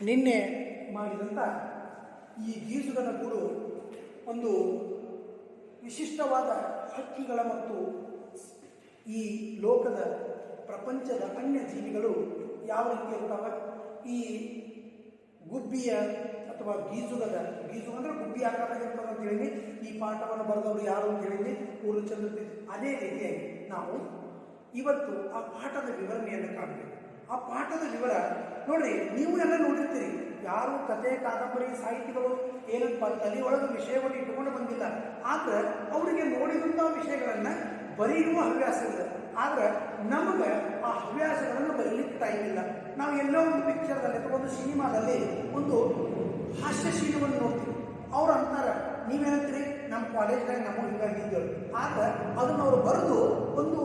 ನಿನ್ನೆ ಮಾಡಿದಂಥ ಈ ಗೀಸುಗನ ಗೂಡು ಒಂದು ವಿಶಿಷ್ಟವಾದ ಹಕ್ಕಿಗಳ ಮತ್ತು ಈ ಲೋಕದ ಪ್ರಪಂಚದ ಅನ್ಯ ಜೀವಿಗಳು ಯಾವ ರೀತಿ ಇರ್ತಾವೆ ಈ ಗುಬ್ಬಿಯ ಅಥವಾ ಗೀಜುಗದ, ಗೀಜು ಅಂದರೆ ಗುಬ್ಬಿ ಆಕಾರ ಅಂತ ಹೇಳಿ ಈ ಪಾಠವನ್ನು ಬರೆದವರು ಯಾರು ಅಂತ ಹೇಳಿ ಪೂರ್ಣಚಂದ್ರ ಅದೇ ರೀತಿಯಾಗಿ ನಾವು ಇವತ್ತು ಆ ಪಾಠದ ವಿವರಣೆಯನ್ನು ಕಾಣಬೇಕು. ಆ ಪಾಠದ ವಿವರ ನೋಡ್ರಿ, ನೀವು ಎಲ್ಲ ನೋಡಿರ್ತೀರಿ. ಯಾರು ಕಥೆ ಕಾದಂಬರಿ, ಸಾಹಿತಿಗಳು ಏನಪ್ಪ ತಲೆಯೊಳಗೆ ವಿಷಯವನ್ನು ಇಟ್ಟುಕೊಂಡು ಬಂದಿಲ್ಲ. ಆದ್ರೆ ಅವರಿಗೆ ನೋಡಿದಂತಹ ವಿಷಯಗಳನ್ನ ಬರೆಯುವ ಹವ್ಯಾಸ ಇದೆ. ಆದ್ರೆ ನಮಗೆ ಆ ಹವ್ಯಾಸಗಳನ್ನು ಬರೀಲಿಕ್ಕೆ ಟೈಮ್ ಇಲ್ಲ. ನಾವು ಎಲ್ಲೋ ಒಂದು ಪಿಕ್ಚರ್ದಲ್ಲಿ ಅಥವಾ ಒಂದು ಸಿನಿಮಾದಲ್ಲಿ ಒಂದು ಹಾಸ್ಯ ಶೀಲವನ್ನು ನೋಡ್ತೀವಿ. ಅವ್ರು ಅಂತಾರೆ, ನೀವೇನಂತೀರಿ? ನಮ್ಮ ಕಾಲೇಜ್ನಾಗ ನಮ್ಮ ಹಿಂಗಾಗಿದ್ದೇವೆ ಆದ್ರೆ ಅದನ್ನು ಅವರು ಬರೆದು ಒಂದು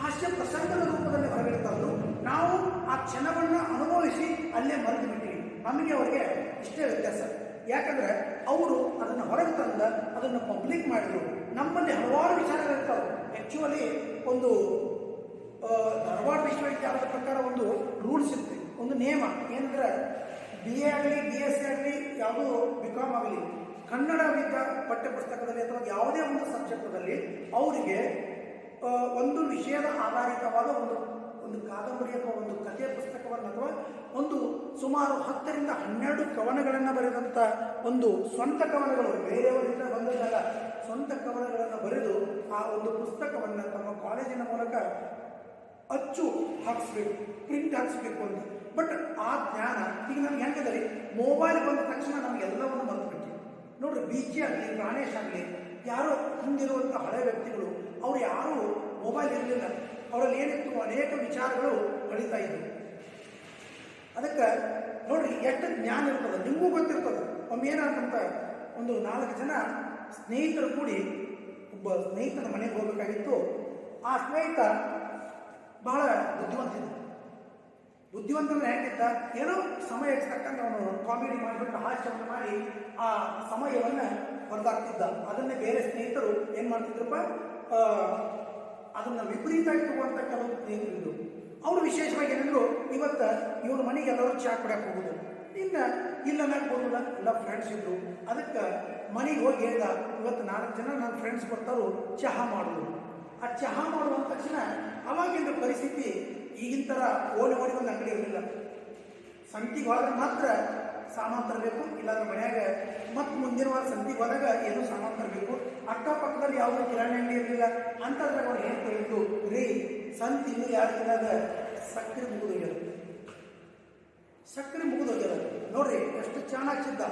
ಹಾಸ್ಯ ಪ್ರಸಂಗದ ರೂಪದಲ್ಲಿ ಹೊರಗಡೆ ತಂದು ನಾವು ಆ ಕ್ಷಣವನ್ನು ಅನುಭವಿಸಿ ಅಲ್ಲೇ ಮರೆತು ಬಿಟ್ಟಿವಿ ನಮಗೆ ಅವರಿಗೆ ಇಷ್ಟೇ ವ್ಯತ್ಯಾಸ. ಯಾಕಂದರೆ ಅವರು ಅದನ್ನು ಹೊರಗೆ ತಂದ, ಅದನ್ನು ಪಬ್ಲಿಕ್ ಮಾಡಿದರು. ನಮ್ಮಲ್ಲಿ ಹಲವಾರು ವಿಚಾರಗಳಿರ್ತಾವೆ ಆ್ಯಕ್ಚುಲಿ ಒಂದು ಧಾರವಾಡ ವಿಶ್ವವಿದ್ಯಾಲಯದ ಪ್ರಕಾರ ಒಂದು ರೂಲ್ಸ್ ಇರುತ್ತೆ. ಒಂದು ನಿಯಮ. ಏನಂದ್ರೆ ಬಿ ಎ ಆಗಲಿ ಬಿ ಎಸ್ ಸಿ ಆಗಲಿ ಯಾವುದೋ ಬಿ ಕಾಮ್ ಆಗಲಿ ಕನ್ನಡ ವಿದ್ಯಾ ಪಠ್ಯಪುಸ್ತಕದಲ್ಲಿ ಅಥವಾ ಯಾವುದೇ ಒಂದು ಸಬ್ಜೆಕ್ಟದಲ್ಲಿ ಅವರಿಗೆ ಒಂದು ವಿಷಯದ ಆಧಾರಿತವಾದ ಒಂದು ಒಂದು ಕಾದಂಬರಿ ಅಥವಾ ಒಂದು ಕಥೆ ಪುಸ್ತಕವನ್ನು ಅಥವಾ ಒಂದು ಸುಮಾರು ಹತ್ತರಿಂದ ಹನ್ನೆರಡು ಕವನಗಳನ್ನು ಬರೆದಂಥ ಒಂದು ಸ್ವಂತ ಕವನಗಳು ಬೇರೆಯವರಿಂದ ಬಂದದ್ದಲ್ಲ, ಸ್ವಂತ ಕವನಗಳನ್ನು ಬರೆದು ಆ ಒಂದು ಪುಸ್ತಕವನ್ನು ತಮ್ಮ ಕಾಲೇಜಿನ ಮೂಲಕ ಅಚ್ಚು ಹಾಕಿಸ್ಬೇಕು ಪ್ರಿಂಟ್ ಹಾಕಿಸ್ಬೇಕು ಅಂತ. ಬಟ್ ಆ ಜ್ಞಾನ ಈಗ ನಮ್ಗೆ ಹೆಂಗದಲ್ಲಿ ಮೊಬೈಲ್ ಬಂದ ತಕ್ಷಣ ನಮಗೆಲ್ಲವನ್ನು ಎಲ್ಲವನ್ನು ಬಿಟ್ಟಿವಿ ನೋಡ್ರಿ ಜಿ ಆಗಲಿ, ಪ್ರಾಣೇಶ್ ಆಗಲಿ, ಯಾರೋ ಹಿಂದಿರುವಂಥ ಹಳೆ ವ್ಯಕ್ತಿಗಳು, ಅವ್ರು ಯಾರೂ ಮೊಬೈಲ್ ಇರಲಿಲ್ಲ. ಅವರಲ್ಲಿ ಏನಿತ್ತು? ಅನೇಕ ವಿಚಾರಗಳು ಕಳೀತಾ ನೋಡ್ರಿ ಎಷ್ಟು ಜ್ಞಾನ ಇರ್ತದೆ, ನಿಮಗೂ ಗೊತ್ತಿರ್ತದೆ. ಒಮ್ಮೆ ಏನಾದಂತ ಒಂದು ನಾಲ್ಕು ಜನ ಸ್ನೇಹಿತರು ಕೂಡಿ ಒಬ್ಬ ಸ್ನೇಹಿತನ ಮನೆಗೆ ಹೋಗಬೇಕಾಗಿತ್ತು. ಆ ಸ್ನೇಹಿತ ಬಹಳ ಬುದ್ಧಿವಂತಿದ್ದ. ಬುದ್ಧಿವಂತನ ಹೇಗಿದ್ದ? ಏನೋ ಸಮಯ ಇರ್ತಕ್ಕಂಥ ಅವನು ಕಾಮಿಡಿ ಮಾಡಿಬಿಟ್ಟು ಹಾಸ್ಯವನ್ನು ಮಾಡಿ ಆ ಸಮಯವನ್ನು ಹೊರದಾಗ್ತಿದ್ದ ಅದನ್ನೇ ಬೇರೆ ಸ್ನೇಹಿತರು ಏನು ಮಾಡ್ತಿದ್ರಪ್ಪ? ಅದನ್ನು ಅದನ್ನ ವಿಪರೀತ ಇಟ್ಟುವಂಥ ಕೆಲವು ಸ್ನೇಹಿತರು ಅವರು ವಿಶೇಷವಾಗಿ ಏನಂದ್ರು, ಇವತ್ತು ಇವ್ರ ಮನೆಗೆ ಎಲ್ಲರೂ ಚಾಕ್ ಕೊಡಕ್ಕೆ ಹೋಗುದು. ಇನ್ನು ಇಲ್ಲ ಹೋಗುದ ಇಲ್ಲ ಫ್ರೆಂಡ್ಸ್ ಇದ್ರು. ಅದಕ್ಕೆ ಮನೆಗೆ ಹೋಗಿ ಹೇಳ್ದ, ಇವತ್ತು ನಾಲ್ಕು ಜನ ನನ್ನ ಫ್ರೆಂಡ್ಸ್ ಬರ್ತಾರೋ, ಚಹಾ ಮಾಡೋದು. ಆ ಚಹಾ ಮಾಡುವ ತಕ್ಷಣ ಅವಾಗಿನ ಪರಿಸ್ಥಿತಿ ಈಗಿನ ಥರ ಓಡಿ ಒಂದು ಅಂಗಡಿ ಇರಲಿಲ್ಲ. ಸಂತಿಗೆ ಹೋದ್ರೆ ಮಾತ್ರ ಸಾಮಾನು ತರಬೇಕು, ಇಲ್ಲಾಂದ್ರೆ ಮನೆಯಾಗ ಮತ್ತು ಮುಂದಿನ ವಾರ ಸಂತಿಗೆ ಹೋದಾಗ ಏನೋ ಸಾಮಾನು ತರಬೇಕು. ಅಕ್ಕಪಕ್ಕದಲ್ಲಿ ಯಾವುದೋ ಕಿರಾಣಿ ಅಂಗಡಿ ಇರಲಿಲ್ಲ. ಅಂತಂದ್ರೆ ಅವ್ರು ಏನು ಹೇಳಿದ್ರು ರೀ ಸಂತಿ ಯಾರು ಇದ್ದಾಗ ಸಕ್ಕರೆ ಮುಗಿದು ಸಕ್ಕರೆ ಮುಗಿದು ಹೋಗ್ಯದ. ನೋಡ್ರಿ, ಎಷ್ಟು ಸಿದ್ಧ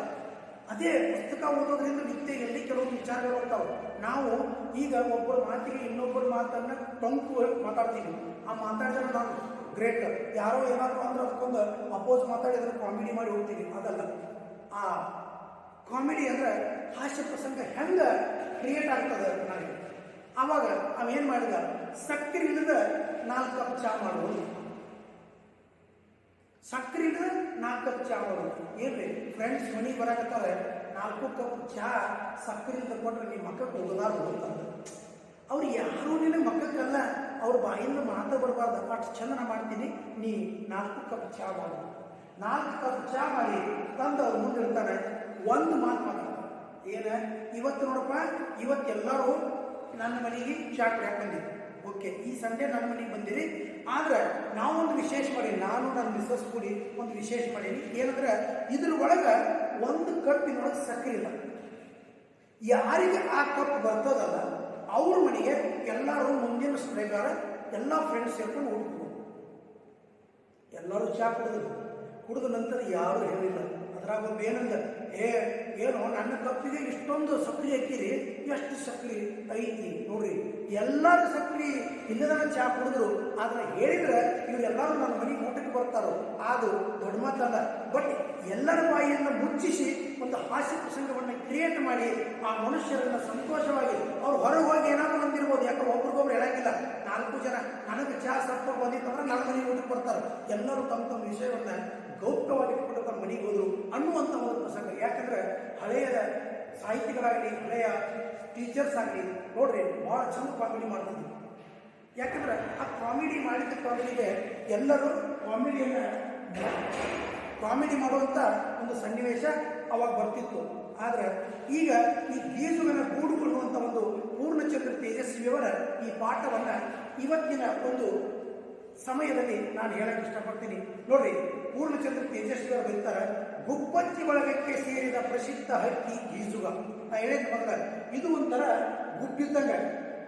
ಅದೇ ಪುಸ್ತಕ ಓದೋದ್ರಿಂದ ನಿತ್ಯ ಎಲ್ಲಿ ಕೆಲವೊಂದು ವಿಚಾರಗಳು ಬರ್ತಾವೆ. ನಾವು ಈಗ ಒಬ್ಬರ ಮಾತಿಗೆ ಇನ್ನೊಬ್ಬರ ಮಾತನ್ನ ಟೊಂಕು ಮಾತಾಡ್ತೀವಿ. ಆ ಮಾತಾಡಿದ್ರೆ ನಾವು ಗ್ರೇಟ್. ಯಾರೋ ಏನಾದರೂ ಅಂದ್ರೆ ಅದಕ್ಕೊಂದು ಅಪೋಸ್ ಮಾತಾಡಿದ್ರೆ ಕಾಮಿಡಿ ಮಾಡಿ ಹೋಗ್ತೀವಿ. ಅದಲ್ಲ. ಆ ಕಾಮಿಡಿ ಅಂದ್ರೆ ಹಾಸ್ಯ ಪ್ರಸಂಗ ಹೆಂಗ ಕ್ರಿಯೇಟ್ ಆಗ್ತದೆ ನನಗೆ ಆವಾಗ ಅವೇನು ಮಾಡಿದ? ಸಕ್ಕರೆ ಇಲ್ಲದ ನಾಲ್ಕು ಕಪ್ ಚಾ ಮಾಡೋದು ಸಕ್ಕರೆ ನಾಲ್ಕು ಕಪ್ ಚಹಾ ಬರೋದು ಏನ್ರಿ ಫ್ರೆಂಡ್ಸ್ ಮನೆಗೆ ಬರಾಕತ್ತಾರೆ ನಾಲ್ಕು ಕಪ್ ಚಹಾ ಸಕ್ಕರೆ ಇಲ್ಲದ ಕೊಟ್ರೆ ನಿಮ್ಮ ಮಕ್ಕಕ್ಕೆ ಹೋಗದಾರು ಹೋಗ್ತಾರೆ ಅವ್ರು ಯಾರು ನಿನ್ನ ಮಕ್ಕಕ್ಕಲ್ಲ, ಅವ್ರ ಬಾಯಿಂದ ಮಾತಾ ಬರಬಾರ್ದು. ಅಷ್ಟು ಚಂದನ ಮಾಡ್ತೀನಿ, ನೀ ನಾಲ್ಕು ಕಪ್ ಚಹಾ ಮಾಡು. ನಾಲ್ಕು ಕಪ್ ಚಹಾ ಮಾಡಿ ತಂದು ಅವ್ರು ಮುಂದೆ ಇರ್ತಾರೆ ಒಂದು ಮಾತು ಮಾತಾಡ್ತಾರೆ ಏನ? ಇವತ್ತು ನೋಡಪ್ಪ, ಇವತ್ತೆಲ್ಲರೂ ನನ್ನ ಮನೆಗೆ ಚಾ ಬಂದಿದ್ರು. ಓಕೆ, ಈ ಸಂಡೇ ನನ್ನ ಮನೆಗೆ ಬಂದಿರಿ. ಆದ್ರೆ ನಾವೊಂದು ವಿಶೇಷ ಮಾಡಿ, ನಾನು ನನ್ನ ಮಿಸ್ಸಸ್ ಕೂಡಿ ಒಂದು ವಿಶೇಷ ಮಾಡೀನಿ. ಏನಂದ್ರೆ ಇದ್ರ ಒಳಗೆ ಒಂದು ಕಪ್ಪಿನೊಳಗೆ ಸಕ್ಕರೆ ಇಲ್ಲ. ಯಾರಿಗೆ ಆ ಕಪ್ ಬರ್ತದಲ್ಲ, ಅವ್ರ ಮನೆಗೆ ಎಲ್ಲರೂ ಮುಂದಿನ ಪ್ರಕಾರ ಎಲ್ಲ ಫ್ರೆಂಡ್ಸ್ ಸೇರ್ಕೊಂಡು ಊಟಕ್ಕೆ ಎಲ್ಲರೂ ಚಾ ಕುಡಿದ್ರು ಕುಡಿದ ನಂತರ ಯಾರು ಹೇಳಿಲ್ಲ. ಅದ್ರಾಗ ಒಬ್ಬ ಏನಂದ, ಏ, ಏನು, ನನ್ನ ಕಪ್ಪಿಗೆ ಇಷ್ಟೊಂದು ಸಕ್ಕರೆ ಹಾಕಿರಿ. ಎಷ್ಟು ಸಕ್ರಿ ಐತಿ ನೋಡ್ರಿ. ಎಲ್ಲರೂ ಸಕ್ರಿ ಇಲ್ಲದ ಚಹಾ ಕುಡಿದ್ರು. ಆದ್ರೆ ಹೇಳಿದ್ರೆ ಇವರೆಲ್ಲರೂ ನನ್ನ ಮನೆಗೆ ಊಟಕ್ಕೆ ಬರ್ತಾರೋ. ಅದು ದೊಡ್ಡ ಮಾತಲ್ಲ. ಬಟ್ ಎಲ್ಲರ ಬಾಯಿಯನ್ನು ಮುಚ್ಚಿಸಿ ಒಂದು ಹಾಸ್ಯ ಪ್ರಸಂಗವನ್ನು ಕ್ರಿಯೇಟ್ ಮಾಡಿ ಆ ಮನುಷ್ಯರನ್ನು ಸಂತೋಷವಾಗಿ ಅವ್ರು ಹೊರಗೆ ಹೋಗಿ ಏನಾದ್ರು ಬಂದಿರ್ಬೋದು. ಯಾಕಂದ್ರೆ ಒಬ್ರಿಗೊಬ್ರು ಹೇಳಂಗಿಲ್ಲ. ನಾಲ್ಕು ಜನ ನನಗೆ ಚಹಾ ಸಪ್ಪ ಬಂದಿತ್ತು ಅಂದ್ರೆ ನನ್ನ ಮನೆಗೆ ಊಟಕ್ಕೆ ಬರ್ತಾರೆ. ಎಲ್ಲರೂ ತಮ್ಮ ತಮ್ಮ ವಿಷಯವನ್ನು ಗೌಪ್ಯವಾಗಿ ಇಟ್ಕೊಂಡು ತಮ್ಮ ಮನೆಗೆ ಹೋದ್ರು ಅನ್ನುವಂಥ ಒಂದು ಪ್ರಸಂಗ. ಯಾಕಂದ್ರೆ ಹಳೆಯ ಸಾಹಿತಿಗಳಾಗಲಿ ಹಳೆಯ ಟೀಚರ್ಸ್ ಆಗಲಿ, ನೋಡ್ರಿ, ಭಾಳ ಚಂದ ಕಾಮಿಡಿ ಮಾಡ್ತಿದ್ರು. ಯಾಕಂದ್ರೆ ಆ ಕಾಮಿಡಿ ಮಾಡಿದ ಕಾಮಿಡಿಗೆ ಎಲ್ಲರೂ ಕಾಮಿಡಿಯನ್ನು ಕಾಮಿಡಿ ಮಾಡುವಂಥ ಒಂದು ಸನ್ನಿವೇಶ ಅವಾಗ ಬರ್ತಿತ್ತು. ಆದರೆ ಈಗ ಈ ಗೀಜುಗಳನ್ನು ಕೂಡಿಕೊಳ್ಳುವಂಥ ಒಂದು ಪೂರ್ಣಚಂದ್ರ ತೇಜಸ್ವಿಯವರ ಈ ಪಾಠವನ್ನ ಇವತ್ತಿನ ಒಂದು ಸಮಯದಲ್ಲಿ ನಾನು ಹೇಳಕ್ಕೆ ಇಷ್ಟಪಡ್ತೀನಿ. ನೋಡ್ರಿ, ಪೂರ್ಣಚಂದ್ರ ತೇಜಸ್ವಿಯವರು ಬರೀತಾರೆ. ಗುಬ್ಬಚ್ಚಿ ಬಳಗಕ್ಕೆ ಸೇರಿದ ಪ್ರಸಿದ್ಧ ಹಕ್ಕಿ ಗೀಜುಗ. ನಾ ಹೇಳಿದ ಮೊದಲ ಇದು ಒಂಥರ ಗುಬ್ಬಿದ್ದಂಗ.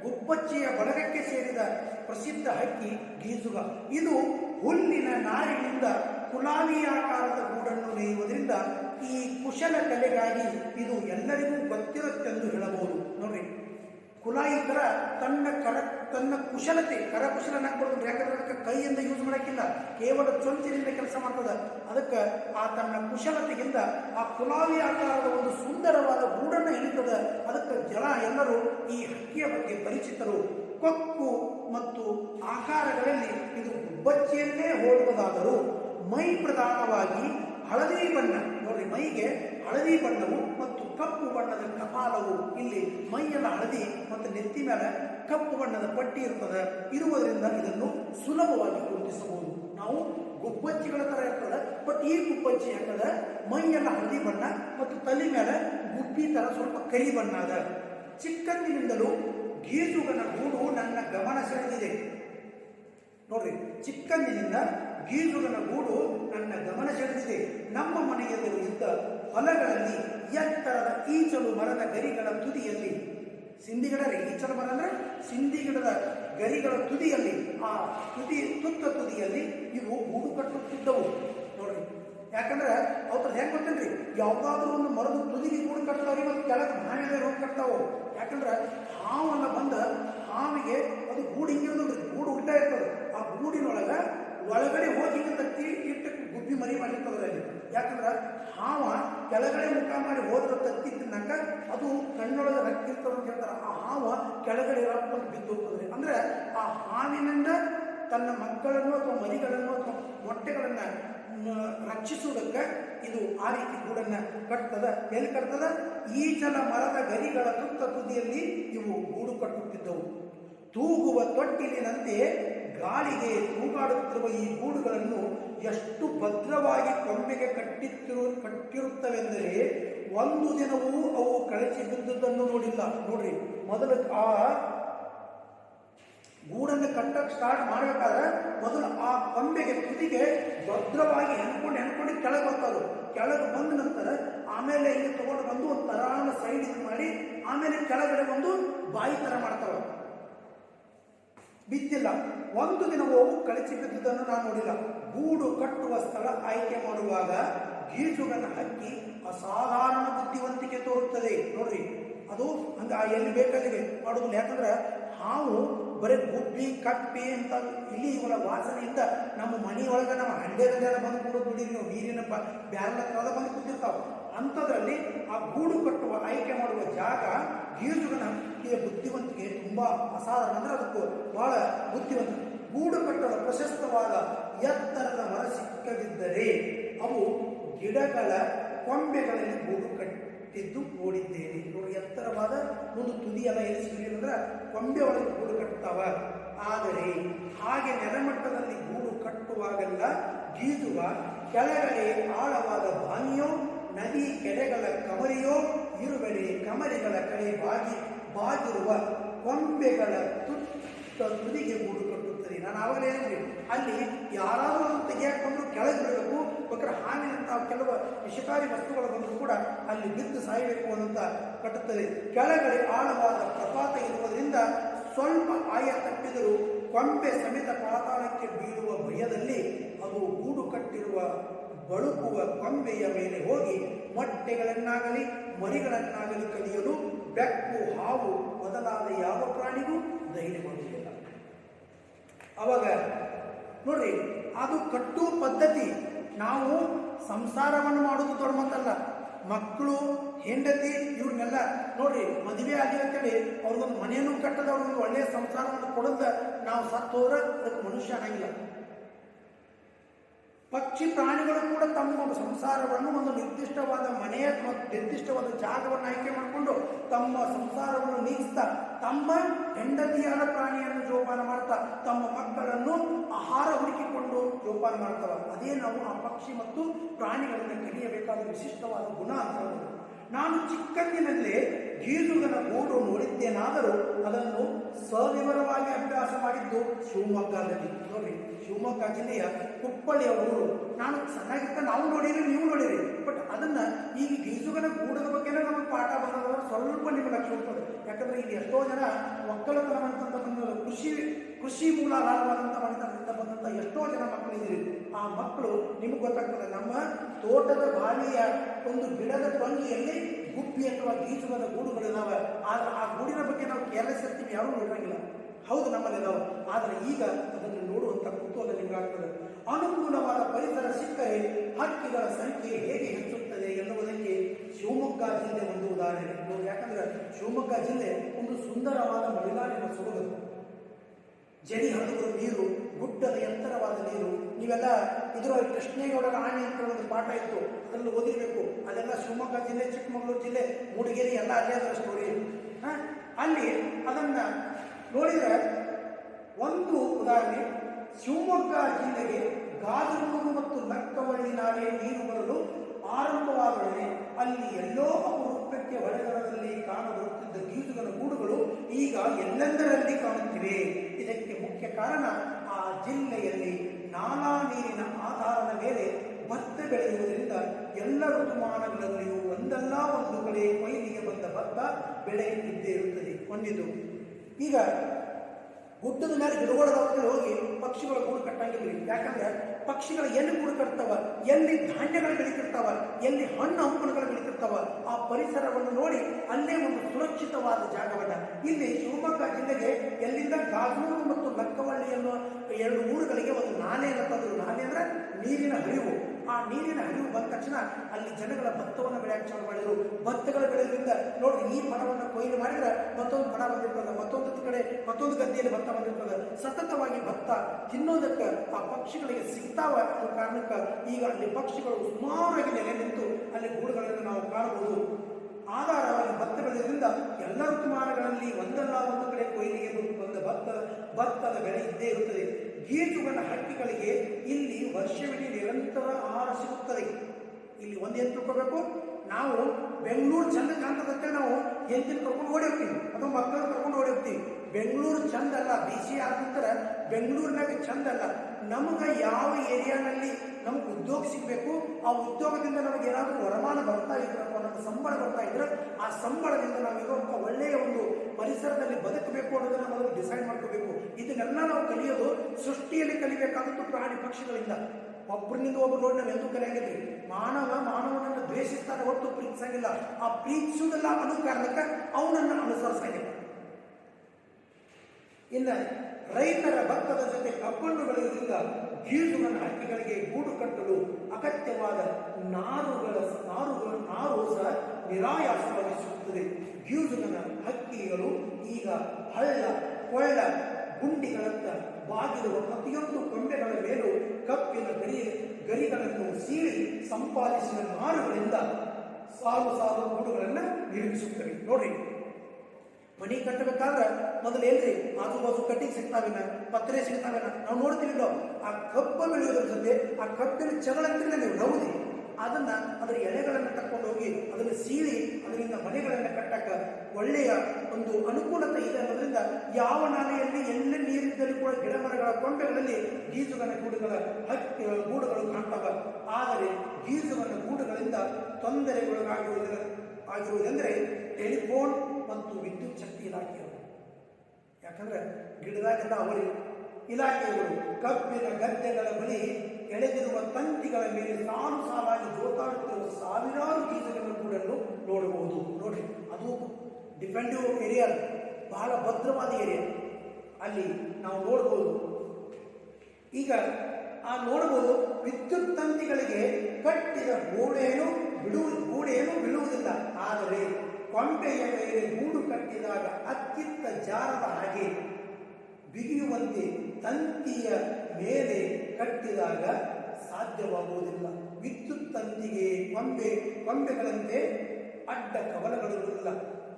ಗುಪ್ಪಚ್ಚಿಯ ಬಳಗಕ್ಕೆ ಸೇರಿದ ಪ್ರಸಿದ್ಧ ಹಕ್ಕಿ ಗೀಜುಗ. ಇದು ಹುಲ್ಲಿನ ನಾರಿನಿಂದ ಕುಲಾವಿ ಆಕಾರದ ಗೂಡನ್ನು ನೇಯುವುದರಿಂದ ಈ ಕುಶಲ ಕಲೆಗಾಗಿ ಇದು ಎಲ್ಲರಿಗೂ ಗೊತ್ತಿರುತ್ತೆಂದು ಹೇಳಬಹುದು. ಕುಲಾಯಿ ಕರ ತನ್ನ ಕರ, ತನ್ನ ಕುಶಲತೆ, ಕರಕುಶಲನ ಕೊಡೋದು. ಯಾಕಂದ್ರೆ ಅದಕ್ಕೆ ಕೈಯಿಂದ ಯೂಸ್ ಮಾಡೋಕ್ಕಿಲ್ಲ. ಕೇವಲ ಚೊಂಚಿನಿಂದ ಕೆಲಸ ಮಾಡ್ತದ. ಅದಕ್ಕೆ ಆ ತನ್ನ ಕುಶಲತೆಯಿಂದ ಆ ಕುಲಾವಿ ಆಕಾರದ ಒಂದು ಸುಂದರವಾದ ಗೂಡನ್ನು ಹಿಡಿತದೆ. ಅದಕ್ಕೆ ಜನ ಎಲ್ಲರೂ ಈ ಹಕ್ಕಿಯ ಬಗ್ಗೆ ಪರಿಚಿತರು. ಕೊಕ್ಕು ಮತ್ತು ಆಕಾರಗಳಲ್ಲಿ ಇದು ಗುಬ್ಬಚ್ಚಿಯನ್ನೇ ಹೋಲುವುದಾದರೂ ಮೈ ಪ್ರಧಾನವಾಗಿ ಹಳದಿ ಬಣ್ಣ. ನೋಡಿ ಮೈಗೆ ಹಳದಿ ಬಣ್ಣವು ಮತ್ತು ಕಪ್ಪು ಕಪಾಲವು ಇಲ್ಲಿ ಮೈಯೆಲ್ಲ ಹಳದಿ ಮತ್ತು ನೆತ್ತಿ ಮೇಲೆ ಕಪ್ಪು ಬಣ್ಣದ ಪಟ್ಟಿ ಇರ್ತದೆ. ಇರುವುದರಿಂದ ಇದನ್ನು ಸುಲಭವಾಗಿ ಗುರುತಿಸಬಹುದು. ನಾವು ಗುಬ್ಬಚ್ಚಿಗಳ ತರ ಇರ್ತದೆ ಬಟ್ ಈ ಗುಬ್ಬಚ್ಚಿ ಯಾಕಂದ್ರೆ ಮೈಯೆಲ್ಲ ಹಳದಿ ಬಣ್ಣ ಮತ್ತು ತಲೆ ಮೇಲೆ ಗುಬ್ಬಿ ತರ ಸ್ವಲ್ಪ ಕರಿ ಬಣ್ಣ ಅದ ಚಿಕ್ಕಂದಿನಿಂದಲೂ ಗೀಜುಗನ ಗೂಡು ನನ್ನ ಗಮನ ಸೆಳೆದಿದೆ. ನೋಡ್ರಿ, ಚಿಕ್ಕಂದಿನಿಂದ ಗೀಜುಗನ ಗೂಡು ನನ್ನ ಗಮನ ಸೆಳೆದಿದೆ. ನಮ್ಮ ಮನೆಯಲ್ಲಿ ಇದ್ದ ಹೊಲಗಳಲ್ಲಿ ಎತ್ತರದ ಈಚಲು ಮರದ ಗರಿಗಳ ತುದಿಯಲ್ಲಿ. ಸಿಂಧಿಗಿಡ ಈಚಲು ಮರ ಅಂದ್ರೆ ಸಿಂಧಿಗಿಡದ ಗರಿಗಳ ತುದಿಯಲ್ಲಿ. ಆ ತುದಿ, ತುತ್ತ ತುದಿಯಲ್ಲಿ ಇವು ಗೂಡು ಕಟ್ಟುತ್ತಿದ್ದವು. ನೋಡ್ರಿ, ಯಾಕಂದ್ರೆ ಅವ್ರ ಹೇಗೆ ಗೊತ್ತೇನ್ರಿ? ಯಾವುದಾದ್ರೂ ಒಂದು ಮರದ ತುದಿಗೆ ಗೂಡು ಕಟ್ತಾವ್ರಿ ಮತ್ತು ಕೆಳಗೆ ಮನೆಯಲ್ಲಿ ರೋಗ ಕಟ್ತಾವು. ಯಾಕಂದ್ರೆ ಹಾವನ್ನ ಬಂದ ಹಾವಿಗೆ ಅದು ಗೂಡು ಹಿಂಗಿರೋದ್ರಿ ಗೂಡು ಉಲ್ಟಾ ಇರ್ತದೆ. ಆ ಗೂಡಿನೊಳಗೆ ಒಳಗಡೆ ಹೋಗಿ ತಟ್ಟಿ ಇಟ್ಟು ಗುಬ್ಬಿ ಮರಿ ಮಾಡಿರ್ತದ ಅಲ್ಲಿ. ಯಾಕಂದ್ರೆ ಹಾವ ಕೆಳಗಡೆ ಮುಖ ಮಾಡಿ ಹೋದ್ರ ತತ್ತಿ ತಿನ್ನಕ ಅದು ಕಣ್ಣೊಳಗೆ ರಕ್ತ ಅಂತ ಹೇಳ್ತಾರೆ. ಆ ಹಾವ ಕೆಳಗಡೆ ಇರಕ್ಕೊಂಡು ಬಿದ್ದು ಹೋಗ್ತದೆ. ಅಂದ್ರೆ ಆ ಹಾವಿನಿಂದ ತನ್ನ ಮಕ್ಕಳನ್ನು ಅಥವಾ ಮರಿಗಳನ್ನು ಅಥವಾ ಮೊಟ್ಟೆಗಳನ್ನು ರಕ್ಷಿಸುವುದಕ್ಕೆ ಇದು ಆ ರೀತಿ ಗೂಡನ್ನ ಕಟ್ತದ. ಎಲ್ಲಿ ಕಟ್ತದ? ಈಚಲ ಮರದ ಗರಿಗಳ ತುತ್ತ ತುದಿಯಲ್ಲಿ ಇವು ಗೂಡು ಕಟ್ಟುತ್ತಿದ್ದವು. ತೂಗುವ ತೊಟ್ಟಿಲಿನಂತೆ ಗಾಳಿಗೆ ತೂಗಾಡುತ್ತಿರುವ ಈ ಗೂಡುಗಳನ್ನು ಎಷ್ಟು ಭದ್ರವಾಗಿ ಕೊಂಬೆಗೆ ಕಟ್ಟಿತ್ತಿರು, ಕಟ್ಟಿರುತ್ತವೆಂದರೆ ಒಂದು ದಿನವೂ ಅವು ಕಳಚಿ ಬಿದ್ದುದನ್ನು ನೋಡಿಲ್ಲ. ನೋಡ್ರಿ, ಮೊದಲು ಆ ಗೂಡನ್ನು ಕಟ್ಟಕ್ಕೆ ಸ್ಟಾರ್ಟ್ ಮಾಡಬೇಕಾದ್ರೆ ಮೊದಲು ಆ ಕೊಂಬೆಗೆ ತುದಿಗೆ ಭದ್ರವಾಗಿ ಹೆಣ್ಕೊಂಡು ಹೆಣ್ಕೊಂಡು ಕೆಳಗೆ ಬರ್ತದೆ. ಕೆಳಗೆ ಬಂದ ನಂತರ ಆಮೇಲೆ ಇಲ್ಲಿ ತಗೊಂಡು ಬಂದು ಒಂದು ತರಾನ ಸೈಡ್ ಇದು ಮಾಡಿ ಆಮೇಲೆ ಕೆಳಗಡೆ ಬಂದು ಬಾಯಿ ತರ ಮಾಡ್ತಾವೆ ಬಿದ್ದಿಲ್ಲ. ಒಂದು ದಿನವೂ ಕಳಚಿ ಬಿದ್ದುದನ್ನು ನಾನು ನೋಡಿಲ್ಲ. ಗೂಡು ಕಟ್ಟುವ ಸ್ಥಳ ಆಯ್ಕೆ ಮಾಡುವಾಗ ಗೀಜುಗನ ಹಕ್ಕಿ ಅಸಾಧಾರಣ ಬುದ್ಧಿವಂತಿಕೆ ತೋರುತ್ತದೆ. ನೋಡ್ರಿ, ಅದು ಹಂಗ ಎಲ್ಲಿ ಬೇಕಲ್ಲಿಗೆ ಮಾಡುದಿಲ್ಲ. ಯಾಕಂದ್ರೆ ಹಾವು ಬರೀ ಗುಬ್ಬಿ, ಕಪ್ಪಿ ಅಂತ ಇಲ್ಲಿ ಇವರ ವಾಸನೆಯಿಂದ ನಮ್ಮ ಮನೆಯೊಳಗೆ ನಮ್ಮ ಹಂಡೆದಲ್ಲೆಲ್ಲ ಬಂದು ಕೂಡ ದುಡಿರಿ ನೀವು ನೀರಿನ ಬ್ಯಾರಲ ಬಂದು ಕೂತಿರ್ತಾವೆ. ಅಂಥದ್ರಲ್ಲಿ ಆ ಗೂಡು ಕಟ್ಟುವ, ಆಯ್ಕೆ ಮಾಡುವ ಜಾಗ ಗೀಜುಗನ ಹಕ್ಕಿಯ ಬುದ್ಧಿವಂತಿಕೆ ತುಂಬಾ ಅಸಾಧಾರಣ. ಅಂದರೆ ಅದಕ್ಕೂ ಬಹಳ ಬುದ್ಧಿವಂತ. ಗೂಡು ಕಟ್ಟಲು ಪ್ರಶಸ್ತವಾದ ಎತ್ತರದ ಮರ ಸಿಕ್ಕದಿದ್ದರೆ ಅವು ಗಿಡಗಳ ಕೊಂಬೆಗಳಲ್ಲಿ ಗೂಡು ಕಟ್ಟಿದ್ದು ನೋಡಿದ್ದೇನೆ ನೋಡಿ, ಎತ್ತರವಾದ ಒಂದು ತುದಿಯನ್ನು ಸಿಗಲಿಲ್ಲ ಕೊಂಬೆ ಒಳಗೆ ಗೂಡು ಕಟ್ತಾವ. ಆದರೆ ಹಾಗೆ ನೆಲಮಟ್ಟದಲ್ಲಿ ಗೂಡು ಕಟ್ಟುವಾಗೆಲ್ಲ ಗೀಜುವ ಕೆಳಗಡೆ ಆಳವಾದ ಬಾನಿಯೋ ನದಿ ಕೆರೆಗಳ ಕಮರಿಯೋ ಇರುವೆಡೆ ಕಮರಿಗಳ ಕಡೆ ಬಾಗಿ ಬಾಗಿರುವ ಕೊಂಬೆಗಳ ತುತ್ತ ತುದಿಗೆ ಗೂಡು ಕಟ್ಟುತ್ತದೆ ನಾನು ಆವಾಗಲೇ ಹೇಳಿದ್ರಿ ಅಲ್ಲಿ ಯಾರಾದರೂ ಬಂದ್ರು ಕೆಳಗೆ ಬಿಡಬೇಕು ಬೇಕಾದ್ರೆ ಹಾವಿನಂತ ಕೆಲವು ವಿಷಕಾರಿ ವಸ್ತುಗಳು ಬಂದರೂ ಕೂಡ ಅಲ್ಲಿ ಬಿದ್ದು ಸಾಯಬೇಕು ಅನ್ನುವಂಥ ಕಟ್ಟುತ್ತದೆ. ಕೆಳಗಡೆ ಆಳವಾದ ಪ್ರಪಾತ ಇರುವುದರಿಂದ ಸ್ವಲ್ಪ ಆಯ ತಪ್ಪಿದರೂ ಕೊಂಬೆ ಸಮೇತ ಪಾತಾಳಕ್ಕೆ ಬೀಳುವ ಭಯದಲ್ಲಿ ಅದು ಗೂಡು ಕಟ್ಟಿರುವ ಬಳುಕುವ ಕೊಂಬೆಯ ಮೇಲೆ ಹೋಗಿ ಮೊಟ್ಟೆಗಳನ್ನಾಗಲಿ ಮರಿಗಳನ್ನಾಗಲಿ ಕಲಿಯಲು ಬೆಕ್ಕು, ಹಾವು ಮೊದಲಾದ ಯಾವ ಪ್ರಾಣಿಗೂ ಧೈರ್ಯ ಅವಾಗ ನೋಡ್ರಿ, ಅದು ಕಟ್ಟು ಪದ್ಧತಿ. ನಾವು ಸಂಸಾರವನ್ನು ಮಾಡೋದು ದೊಡ್ಡ ಮಕ್ಕಳು, ಹೆಂಡತಿ ಇವ್ರನ್ನೆಲ್ಲ ನೋಡ್ರಿ, ಮದುವೆ ಆಗಿ ಅಂತೇಳಿ ಅವ್ರಿಗೊಂದು ಮನೆಯನ್ನು ಕಟ್ಟದ ಅವ್ರಿಗೊಂದು ಒಳ್ಳೆಯ ಸಂಸಾರವನ್ನು ಕೊಡದ ನಾವು ಸತ್ತೋರ ಅದಕ್ಕೆ ಮನುಷ್ಯ ಆಗಿಲ್ಲ ಪಕ್ಷಿ ಪ್ರಾಣಿಗಳು ಕೂಡ ತಮ್ಮ ಸಂಸಾರವನ್ನು ಒಂದು ನಿರ್ದಿಷ್ಟವಾದ ಮನೆಯ ಮತ್ತು ನಿರ್ದಿಷ್ಟವಾದ ಜಾಗವನ್ನು ಆಯ್ಕೆ ಮಾಡಿಕೊಂಡು ತಮ್ಮ ಸಂಸಾರವನ್ನು ನೀಗಿಸ್ತಾ, ತಮ್ಮ ಹೆಂಡತಿಯಾದ ಪ್ರಾಣಿಯನ್ನು ಜೋಪಾನ ಮಾಡ್ತಾ, ತಮ್ಮ ಮಕ್ಕಳನ್ನು ಆಹಾರ ಹುಡುಕಿಕೊಂಡು ಜೋಪಾನ ಮಾಡ್ತಾವ. ಅದೇ ನಾವು ಆ ಪಕ್ಷಿ ಮತ್ತು ಪ್ರಾಣಿಗಳನ್ನು ಕಲಿಯಬೇಕಾದ ವಿಶಿಷ್ಟವಾದ ಗುಣ ಅಂತ ನಾನು ಚಿಕ್ಕಂದಿನಲ್ಲೇ ಗೀರುಗನ ಗೂಡು ನೋಡಿದ್ದೇನಾದರೂ ಅದನ್ನು ಸವಿವರವಾಗಿ ಅಭ್ಯಾಸ ಮಾಡಿದ್ದು ಶಿವಮೊಗ್ಗದಲ್ಲಿ ನೋಡಿ, ಶಿವಮೊಗ್ಗ ಜಿಲ್ಲೆಯ ಕುಪ್ಪಳಿಯ ಊರು. ನಾನು ಚೆನ್ನಾಗಿರ್ತ, ನಾವು ನೋಡಿರಿ, ನೀವು ನೋಡಿರಿ. ಬಟ್ ಅದನ್ನ ಈಗ ಗೀಸುಗನ ಗೂಡದ ಬಗ್ಗೆನೇ ನಮಗೆ ಪಾಠ ಬಂದದ ಸ್ವಲ್ಪ ನಿಮಗೆ ಹೋಗ್ತದೆ ಯಾಕಂದ್ರೆ ಇಲ್ಲಿ ಎಷ್ಟೋ ಜನ ಒಕ್ಕಲತನ ಅಂತಂತ ಕೃಷಿ ಕೃಷಿ ಮೂಲಾಧಾರವಾದಂಥ ಮನೆತನದಿಂದ ಬಂದಂಥ ಎಷ್ಟೋ ಜನ ಮಕ್ಕಳು ಇದ್ದೀರಿ ಆ ಮಕ್ಕಳು ನಿಮಗೆ ಗೊತ್ತಾಗ್ತದೆ, ನಮ್ಮ ತೋಟದ ಬಾವಿಯ ಒಂದು ಗಿಡದ ಟೊಂಗಿಯಲ್ಲಿ ಗುಬ್ಬಿ ಅಥವಾ ಗೀಚುಗದ ಗೂಡುಗಳಿದಾವೆ ಆದ್ರೆ ಆ ಗೂಡಿನ ಬಗ್ಗೆ ನಾವು ಕೇರ್ಲೆಸ್ ಇರ್ತೀವಿ ಯಾರು ನೋಡಿರಂಗಿಲ್ಲ. ಹೌದು ನಮ್ಮಲ್ಲಿ ಇದಾವೆ. ಆದರೆ ಈಗ ಅದನ್ನು ನೋಡುವಂಥ ಕುತೂಹಲ ನಿಮಗಾಗ್ತದೆ. ಅನುಕೂಲವಾದ ಪರಿಸರ ಸಿಕ್ಕರೆ ಹಕ್ಕಿಗಳ ಸಂಖ್ಯೆ ಹೇಗೆ ಹೆಚ್ಚುತ್ತದೆ ಎನ್ನುವುದಕ್ಕೆ ಶಿವಮೊಗ್ಗ ಜಿಲ್ಲೆ ಒಂದು ಉದಾಹರಣೆ. ಯಾಕಂದ್ರೆ ಶಿವಮೊಗ್ಗ ಜಿಲ್ಲೆ ಒಂದು ಸುಂದರವಾದ ಮಲೆನಾಡಿನ ಸೊಗದು ಜಡಿ ಹರಿದು ನೀರು, ಗುಡ್ಡದ ಎತ್ತರವಾದ ನೀರು, ನೀವೆಲ್ಲ ಇದರ ಕೃಷ್ಣೇಗೌಡರ ಆಣೆ ಅಂತ ಒಂದು ಪಾಠ ಇತ್ತು. ಅದನ್ನು ಓದಿರಬೇಕು. ಅದೆಲ್ಲ ಶಿವಮೊಗ್ಗ ಜಿಲ್ಲೆ, ಚಿಕ್ಕಮಗಳೂರು ಜಿಲ್ಲೆ, ಮೂಡಿಗೆರೆ ಎಲ್ಲ ಅಲ್ಲೇ ಅದರ ಸ್ಟೋರಿ? ಅಲ್ಲಿ ಅದನ್ನು ನೋಡಿದರೆ ಒಂದು ಉದಾಹರಣೆ, ಶಿವಮೊಗ್ಗ ಜಿಲ್ಲೆಗೆ ಗಾಜನೂರು ಮತ್ತು ಲಕ್ಕವಳ್ಳಿ ನಾಲೆ ನೀರು ಬರಲು ಆರಂಭವಾದೊಡನೆ ಅಲ್ಲಿ ಎಲ್ಲೋ ಅಪರೂಪಕ್ಕೆ ಹೊಳೆದರದಲ್ಲಿ ಕಾಣಬರುತ್ತಿದ್ದ ಗೀಜುಗಳ, ಗೂಡುಗಳು ಈಗ ಎಲ್ಲೆಂದರಲ್ಲಿ ಕಾಣುತ್ತಿವೆ? ಇದಕ್ಕೆ ಮುಖ್ಯ ಕಾರಣ ಆ ಜಿಲ್ಲೆಯಲ್ಲಿ ನಾನಾ ನೀರಿನ ಆಧಾರದ ಮೇಲೆ ಭತ್ತ ಬೆಳೆಯುವುದರಿಂದ ಎಲ್ಲ ಋತುಮಾನಗಳಲ್ಲಿಯೂ ಒಂದಲ್ಲ ಒಂದು ಕಡೆ ಕೊಯ್ಲಿಗೆ ಬಂದ ಭತ್ತ ಬೆಳೆಯುತ್ತಿದ್ದೇ ಇರುತ್ತದೆ, ಒಂದಿದು. ಈಗ ಗುಡ್ಡದ ಮೇಲೆ ಗಿಡಗಳದಾದ್ರೆ ಹೋಗಿ ಪಕ್ಷಿಗಳ ಗೂಡು ಕಟ್ಟಂಗಿಲ್ಲ ಯಾಕಂದ್ರೆ ಪಕ್ಷಿಗಳು ಎಲ್ಲಿ ಗೂಡು ಕಟ್ತಾವ, ಎಲ್ಲಿ ಧಾನ್ಯಗಳು ಬೆಳೀತಿರ್ತಾವ, ಎಲ್ಲಿ ಹಣ್ಣು ಹಂಪಲುಗಳು ಬೆಳೀತಿರ್ತಾವ, ಆ ಪರಿಸರವನ್ನು ನೋಡಿ ಅಲ್ಲೇ ಒಂದು ಸುರಕ್ಷಿತವಾದ ಜಾಗವನ್ನ ಇಲ್ಲಿ ಶಿವಮೊಗ್ಗ ಜಿಲ್ಲೆಗೆ ಎಲ್ಲಿಂದ ಗಾಜೂರು ಮತ್ತು ಲಕ್ಕವಳ್ಳಿ ಅನ್ನುವ ಎರಡು ಊರುಗಳಿಗೆ ಒಂದು ನಾಲೆಯನ್ನು ತಂದರು. ನಾಲೆ ಅಂದ್ರೆ ನೀರಿನ ಹರಿವು. ಆ ನೀರಿನ ಹರಿವು ಬಂದ ತಕ್ಷಣ ಅಲ್ಲಿ ಜನಗಳ ಭತ್ತವನ್ನು ಬೆಳೆಯಕ್ಕೆ ಚಾಲು ಮಾಡಿದರು. ಭತ್ತಗಳ ಬೆಳೆಯೋದ್ರಿಂದ ನೋಡಿ ಈ ಮರವನ್ನು ಕೊಯ್ಲು ಮಾಡಿದ್ರೆ ಮತ್ತೊಂದು ಮರ ಬಂದಿರ್ತದೆ, ಮತ್ತೊಂದು ಕಡೆ ಮತ್ತೊಂದು ಗದ್ದೆಯಲ್ಲಿ ಭತ್ತ ಬಂದಿರ್ತದೆ. ಸತತವಾಗಿ ಭತ್ತ ತಿನ್ನೋದಕ್ಕೆ ಆ ಪಕ್ಷಿಗಳಿಗೆ ಸಿಗ್ತಾವ ಅನ್ನೋ ಕಾರಣಕ್ಕೆ ಈಗ ಅಲ್ಲಿ ಪಕ್ಷಿಗಳು ಸುಮಾರಾಗಿ ನೆಲೆ ನಿಂತು ಅಲ್ಲಿ ಗೂಡುಗಳನ್ನು ನಾವು ಕಾಣಬಹುದು. ಆಧಾರವಾಗಿ ಭತ್ತ ಬೆಳೆಯೋದ್ರಿಂದ ಎಲ್ಲ ಋತುಮಾನಗಳಲ್ಲಿ ಒಂದಲ್ಲ ಒಂದು ಕಡೆ ಕೊಯ್ಲಿಗೆ ಬಂದ ಭತ್ತದ ಭತ್ತದ ಬೆಳೆ ಇದ್ದೇ ಇರುತ್ತದೆ. ಗೀಟುಗಳ ಹಕ್ಕಿಗಳಿಗೆ ಇಲ್ಲಿ ವರ್ಷವಿಡೀ ನಿರಂತರ ಆಹಾರ ಸಿಗುತ್ತದೆ. ಇಲ್ಲಿ ಒಂದು ಎತ್ತು ಕೊಡಬೇಕು ನಾವು ಬೆಂಗಳೂರು ಚಂದ ಕಾಣ್ತದಂತೆ ನಾವು ಹೆಂಡತಿನ ಕರ್ಕೊಂಡು ಓಡಿ ಹೋಗ್ತೀವಿ ಅಥವಾ ಮಕ್ಕಳನ್ನ ಕರ್ಕೊಂಡು ಓಡಿ ಹೋಗ್ತೀವಿ ಬೆಂಗಳೂರು ಚಂದ ಅಲ್ಲ. ಬಿಸಿ ಆದ ನಂತರ ಬೆಂಗಳೂರಿನಾಗ ಚಂದ ಅಲ್ಲ. ನಮಗೆ ಯಾವ ಏರಿಯಾನಲ್ಲಿ ಆ ಉದ್ಯೋಗದಿಂದ ನಮಗೆ ಏನಾದರೂ ವರಮಾನ ಬರ್ತಾ ಇದ್ರೆ ಅಥವಾ ನಮ್ಮ ಸಂಬಳ ಬರ್ತಾ ಇದ್ರೆ ಆ ಸಂಬಳದಿಂದ ನಾವು ಇರುವಂಥ ಒಳ್ಳೆಯ ಒಂದು ಪರಿಸರದಲ್ಲಿ ಬದುಕಬೇಕು ಅನ್ನೋದನ್ನು ಮೊದಲು ಡಿಸೈಡ್ ಮಾಡ್ಕೋಬೇಕು. ಇದನ್ನೆಲ್ಲ ನಾವು ಕಲಿಯೋದು ಸೃಷ್ಟಿಯಲ್ಲಿ ಕಲಿಬೇಕಾದಂಥ ಪ್ರಾಣಿ ಪಕ್ಷಿಗಳಿಂದ. ಒಬ್ಬರಿನಿಂದ ಒಬ್ಬರು ನೋಡಿ ನಾವು ಎಂದು ಕಲಿಯಂಗಿಲ್ಲ ಮಾನವ ಮಾನವನನ್ನು ದ್ವೇಷಿಸ್ತಾನೆ ಹೊರತು ಪ್ರೀತಿಸಂಗಿಲ್ಲ. ಆ ಪ್ರೀತಿಸುವುದಿಲ್ಲ ಅನ್ನೋ ಕಾರಣಕ್ಕೆ ಅವನನ್ನು ಅನುಸರಿಸಂಗಿಲ್ಲ. ಇನ್ನು ರೈತರ ಭತ್ತದ ಜೊತೆ ಕಬ್ಬನ್ನು ಬೆಳೆಯುವುದರಿಂದ ಗೀರುಗಳ ಹಕ್ಕಿಗಳಿಗೆ ಗೂಡು ಕಟ್ಟಲು ಅಗತ್ಯವಾದ ನಾರುಗಳ, ನಾರುಗಳು ನಾರು ಸಹ ನಿರಾಯಾಸವಾಗಿ ಸಿಗುತ್ತದೆ ಹಕ್ಕಿಗಳು ಈಗ ಹಳ್ಳ, ಕೊಳ್ಳ, ಗುಂಡಿಗಳತ್ತ ಬಾಗಿರುವ ಪ್ರತಿಯೊಂದು ಕೊಂಬೆಗಳ ಮೇಲೂ ಕಪ್ಪಿನ ಗರಿ, ಗರಿಗಳನ್ನು ಸೀಳಿ ಸಂಪಾದಿಸಿದ ನಾರುಗಳಿಂದ ಸಾಲು ಸಾಲು ಗೂಡುಗಳನ್ನು ನಿರ್ಮಿಸುತ್ತವೆ. ನೋಡಿ ಮನಿ ಕಟ್ಟಬೇಕಾದ್ರೆ ಮೊದಲು ಏನ್ರಿ ಆಜು ಬಾಜು ಕಟ್ಟಿಗೆ ಸಿಗ್ತಾವೇನ, ಪತ್ರೆ ಸಿಗ್ತಾವೇನ, ನಾವು ನೋಡ್ತೀವಿಲ್ಲೋ. ಆ ಕಬ್ಬ ಬೆಳೆಯೋದ್ರ ಜೊತೆ ಆ ಕಬ್ಬಿನ ಚಗಳಂತಿಲ್ಲ ನೀವು ರೌದಿ ಅದನ್ನ ಅದರ ಎಲೆಗಳನ್ನು ತಕ್ಕೊಂಡು ಹೋಗಿ ಅದನ್ನು ಸೀಳಿ ಅದರಿಂದ ಮನೆಗಳನ್ನು ಕಟ್ಟಕ್ಕ ಒಳ್ಳೆಯ ಒಂದು ಅನುಕೂಲತೆ ಇದೆ ಅನ್ನೋದ್ರಿಂದ ಯಾವ ನಾಲೆಯಲ್ಲಿ ಎಲ್ಲೇ ನೀರಿದ್ದಲ್ಲಿ ಕೂಡ ಗಿಡ ಮರಗಳ ಕೊಂಬೆಗಳಲ್ಲಿ ಗೀಜುಗನ ಗೂಡುಗಳ ಹಕ್ಕಿ ಗೂಡುಗಳು ಕಾಣ್ತವ. ಆದರೆ ಗೀಜುಗನ ಗೂಡುಗಳಿಂದ ತೊಂದರೆಗೊಳಗಾಗುವುದರ, ಆಗಿರುವುದೆಂದರೆ ಟೆಲಿಫೋನ್ ಮತ್ತು ವಿದ್ಯುತ್ ಶಕ್ತಿ ಇಲಾಖೆಯವರು. ಯಾಕಂದ್ರೆ ಗಿಡದಾಗಿಂದ ಅವರಿ ಇಲಾಖೆಗಳು ಕಬ್ಬಿನ ಗದ್ದೆಗಳ ಬಳಿ ಎಳೆದಿರುವ ತಂತಿಗಳ ಮೇಲೆ ಸಾಲು ಸಾಲಾಗಿ ಜೋತಾಡುತ್ತಿರುವ ಸಾವಿರಾರು ಬೀಜಗಳನ್ನು ಕೂಡ ನೋಡಬಹುದು. ನೋಡಿ, ಅದು ಡಿಪೆಂಡಿವ್ ಏರಿಯಾ ಬಹಳ ಭದ್ರವಾದ ಏರಿಯಾ. ಅಲ್ಲಿ ನಾವು ನೋಡಬಹುದು. ಈಗ ಆ ನೋಡಬಹುದು ವಿದ್ಯುತ್ ತಂತಿಗಳಿಗೆ ಕಟ್ಟಿದ ಗೋಡೆಯನ್ನು ಬಿಡು ಗೋಡೆಯನ್ನು ಬಿಡುವುದಿಲ್ಲ ಆದರೆ ಕೊಂಬೆಯ ಮೇಲೆ ಗೂಡು ಕಟ್ಟಿದಾಗ ಅತ್ಯಂತ ಜಾರದ ಹಾಗೆ ಬಿಗಿಯುವಂತೆ ತಂತಿಯ ಮೇಲೆ ಕಟ್ಟಿದಾಗ ಸಾಧ್ಯವಾಗುವುದಿಲ್ಲ. ವಿದ್ಯುತ್ ತಂತಿಗೆ ಕೊಂಬೆ, ಕೊಂಬೆಗಳಂತೆ ಅಡ್ಡ ಕವಲಗಳಿರುವುದಿಲ್ಲ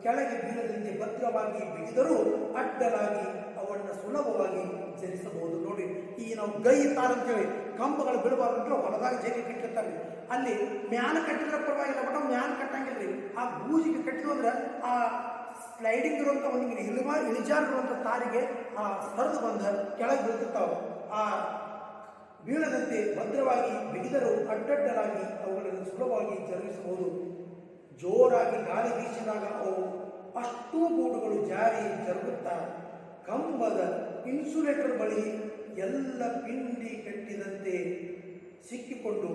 ಕೆಳಗೆ ಬೀಳದಂತೆ ಭದ್ರವಾಗಿ ಬಿಗಿದರೂ ಅಡ್ಡಲಾಗಿ ಅವನ್ನು ಸುಲಭವಾಗಿ ಸೇರಿಸಬಹುದು ನೋಡಿ, ಈ ನಾವು ಗೈ ತಾರ ಅಂತೇಳಿ, ಕಂಬಗಳು ಬೀಳಬಾರ್ದು ಹೊಲದಾಗ ಜೇಕೆ ಕಟ್ಟಿರ್ತಾರೆ. ಅಲ್ಲಿ ಮ್ಯಾನ ಕಟ್ಟಿದ್ರೆ ಪರವಾಗಿಲ್ಲ ಬಟ್ ಮ್ಯಾನ್ ಕಟ್ಟಂಗಿಲ್ಲ ರೀ. ಆ ಬೂಜಿಗೆ ಕಟ್ಟಿದ್ರೆ ಆ ಸ್ಲೈಡಿಂಗ್ ಇರುವಂಥ ಒಂದು ಇಳಿಮ ಇಳಿಜಾರು ಇರುವಂಥ ತಾರಿಗೆ ಆ ಹರಿದು ಬಂದ ಕೆಳಗೆ ಬೀಳ್ತಿರ್ತಾವೆ. ಆ ಬೀಳದಂತೆ ಭದ್ರವಾಗಿ ಬಿಗಿದರು ಅಡ್ಡಡ್ಡಲಾಗಿ ಅವುಗಳನ್ನು ಸುಲಭವಾಗಿ ಜರುಗಿಸಬಹುದು. ಜೋರಾಗಿ ಗಾಳಿ ಬೀಸಿದಾಗ ಅವು ಅಷ್ಟೂ ಗೂಡುಗಳು ಜಾರಿ ಜರುಗುತ್ತಾ, ಕಂಬದ ಇನ್ಸುಲೇಟರ್ ಬಳಿ ಎಲ್ಲ ಪಿಂಡಿ ಕಟ್ಟಿದಂತೆ ಸಿಕ್ಕಿಕೊಂಡು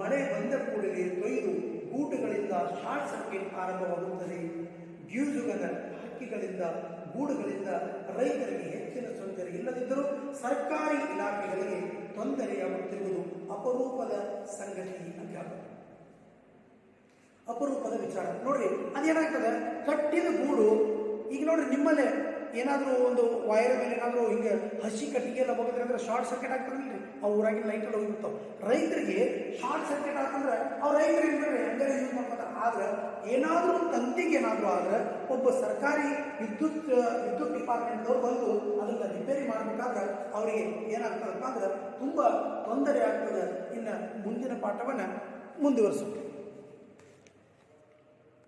ಮಳೆ ಬಂದ ಕೂಡಲೇ ತೊಯ್ದು ಬೂಟುಗಳಿಂದ ಶಾರ್ಟ್ ಸರ್ಕ್ಯೂಟ್ ಆರಂಭವಾಗುತ್ತದೆ. ಗ್ಯೂಜುಗದ ಹಕ್ಕಿಗಳಿಂದ ಗೂಡುಗಳಿಂದ ರೈತರಿಗೆ ಹೆಚ್ಚಿನ ತೊಂದರೆ ಇಲ್ಲದಿದ್ದರೂ ಸರ್ಕಾರಿ ಇಲಾಖೆಗಳಿಗೆ ತೊಂದರೆಯಾಗುತ್ತಿರುವುದು ಅಪರೂಪದ ಸಂಗತಿ ಅಂತ. ಅಪರೂಪದ ವಿಚಾರ. ನೋಡ್ರಿ, ಅದೇನಾಗ್ತದೆ? ಕಟ್ಟಿದ ಗೂಡು, ಈಗ ನೋಡ್ರಿ ನಿಮ್ಮಲ್ಲೇ ಏನಾದರೂ ಒಂದು ವೈರ್ ಮೇಲೆ ಏನಾದರೂ ಹಿಂಗೆ ಹಸಿ ಕಟ್ಟಿಗೆ ಎಲ್ಲ ಹೋಗಿದ್ರೆ ಅಂದ್ರೆ ಶಾರ್ಟ್ ಸರ್ಕ್ಯೂಟ್ ಆಗ್ತದಿಲ್ರಿ? ಆ ಊರಾಗಿನ ಲೈಟ್ ಎಲ್ಲ ಹೋಗಿರ್ತಾವೆ ರೈತರಿಗೆ ಶಾರ್ಟ್ ಸರ್ಕ್ಯೂಟ್ ಆಗ್ತಂದ್ರೆ ಅವ್ರ ರೈತರು ಹಂಗಾರೆ ಯೂಸ್ ಮಾಡ್ತಾರೆ ಆದ್ರೆ ಏನಾದರೂ ತಂತಿಗೆ ಏನಾದರೂ ಆದ್ರೆ ಒಬ್ಬ ಸರ್ಕಾರಿ ವಿದ್ಯುತ್ ವಿದ್ಯುತ್ ಡಿಪಾರ್ಟ್ಮೆಂಟ್ದವ್ರು ಬಂದು ಅದನ್ನು ರಿಪೇರಿ ಮಾಡಬೇಕಾದ್ರೆ ಅವರಿಗೆ ಏನಾಗ್ತದಪ್ಪ ಅಂದ್ರೆ ತುಂಬ ತೊಂದರೆ ಆಗ್ತದೆ ಇನ್ನು ಮುಂದಿನ ಪಾಠವನ್ನು ಮುಂದುವರಿಸೋಣ